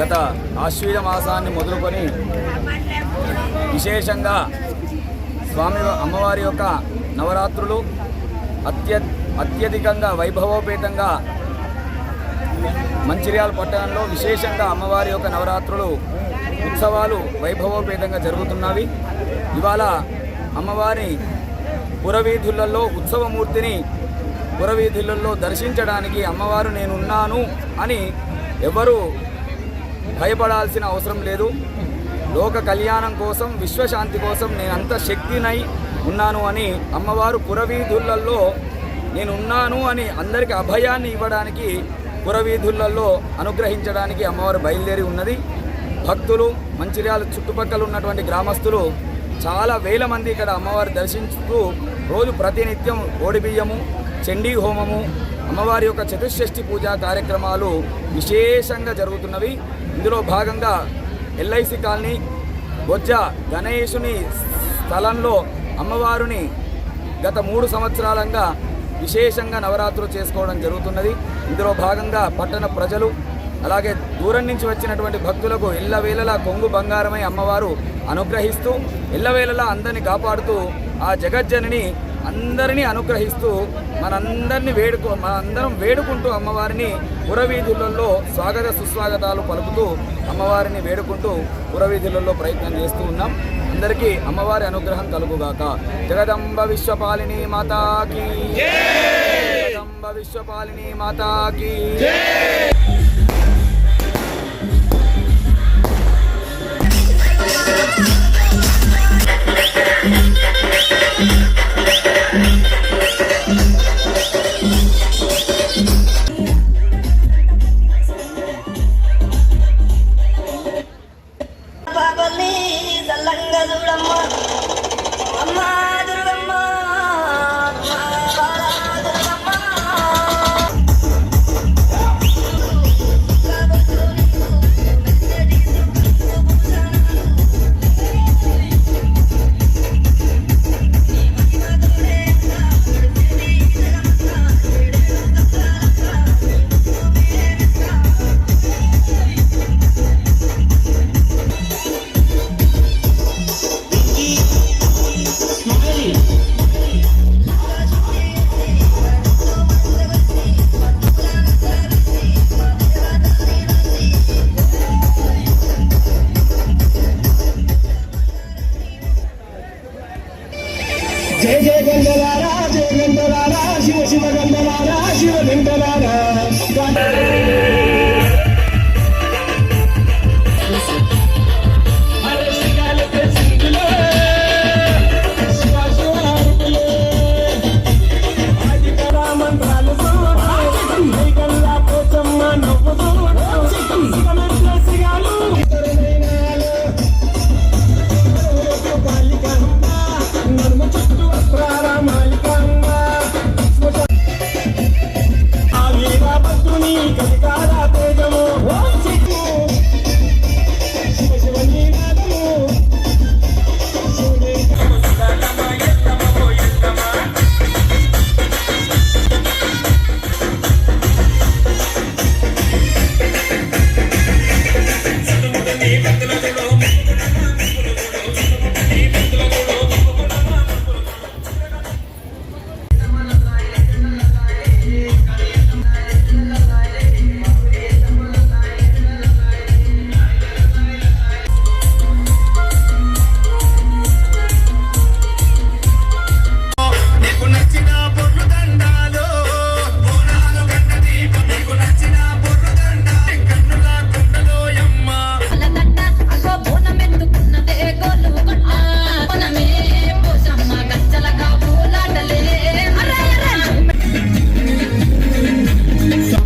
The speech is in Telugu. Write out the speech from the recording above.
గత ఆశ్వీజ మాసాన్ని మొదలుకొని విశేషంగా స్వామి అమ్మవారి యొక్క నవరాత్రులు అత్య అత్యధికంగా వైభవోపేతంగా మంచిర్యాల పట్టణంలో విశేషంగా అమ్మవారి యొక్క నవరాత్రులు ఉత్సవాలు వైభవోపేతంగా జరుగుతున్నవి. ఇవాళ అమ్మవారి పురవీధులలో ఉత్సవమూర్తిని పురవీధులలో దర్శించడానికి అమ్మవారు నేనున్నాను అని ఎవరు భయపడాల్సిన అవసరం లేదు. లోక కళ్యాణం కోసం విశ్వశాంతి కోసం నేను అంత శక్తినై ఉన్నాను అని అమ్మవారు పురవీధులలో నేనున్నాను అని అందరికీ అభయాన్ని ఇవ్వడానికి పురవీధులలో అనుగ్రహించడానికి అమ్మవారు బయలుదేరి ఉన్నది. భక్తులు మంచిర్యాల చుట్టుపక్కల ఉన్నటువంటి గ్రామస్తులు చాలా వేల మంది ఇక్కడ అమ్మవారు దర్శించుతూ రోజు ప్రతినిత్యం ఓడిబియ్యము చండీ హోమము అమ్మవారి యొక్క చతుషష్ఠి పూజా కార్యక్రమాలు విశేషంగా జరుగుతున్నవి. ఇందులో భాగంగా ఎల్ఐసి కాలనీ బొజ్జ గణేశుని స్థలంలో అమ్మవారిని గత మూడు సంవత్సరాలంగా విశేషంగా నవరాత్రులు చేసుకోవడం జరుగుతున్నది. ఇందులో భాగంగా పట్టణ ప్రజలు అలాగే దూరం నుంచి వచ్చినటువంటి భక్తులకు ఎల్లవేళలా కొంగు బంగారమై అమ్మవారు అనుగ్రహిస్తూ ఎల్లవేళలా అందరినీ కాపాడుతూ ఆ జగజ్జనని అందరినీ అనుగ్రహిస్తూ మనందరినీ వేడుకో మనందరం వేడుకుంటూ అమ్మవారిని పురవీధులలో స్వాగత సుస్వాగతాలు పలుకుతూ అమ్మవారిని వేడుకుంటూ పురవీధులలో ప్రయత్నం చేస్తూ ఉన్నాం. అందరికీ అమ్మవారి అనుగ్రహం కలుగుగాక. జగదంబ విశ్వపాలిని మాతాకి. జగదంబ విశ్వపాలిని మాతాకి.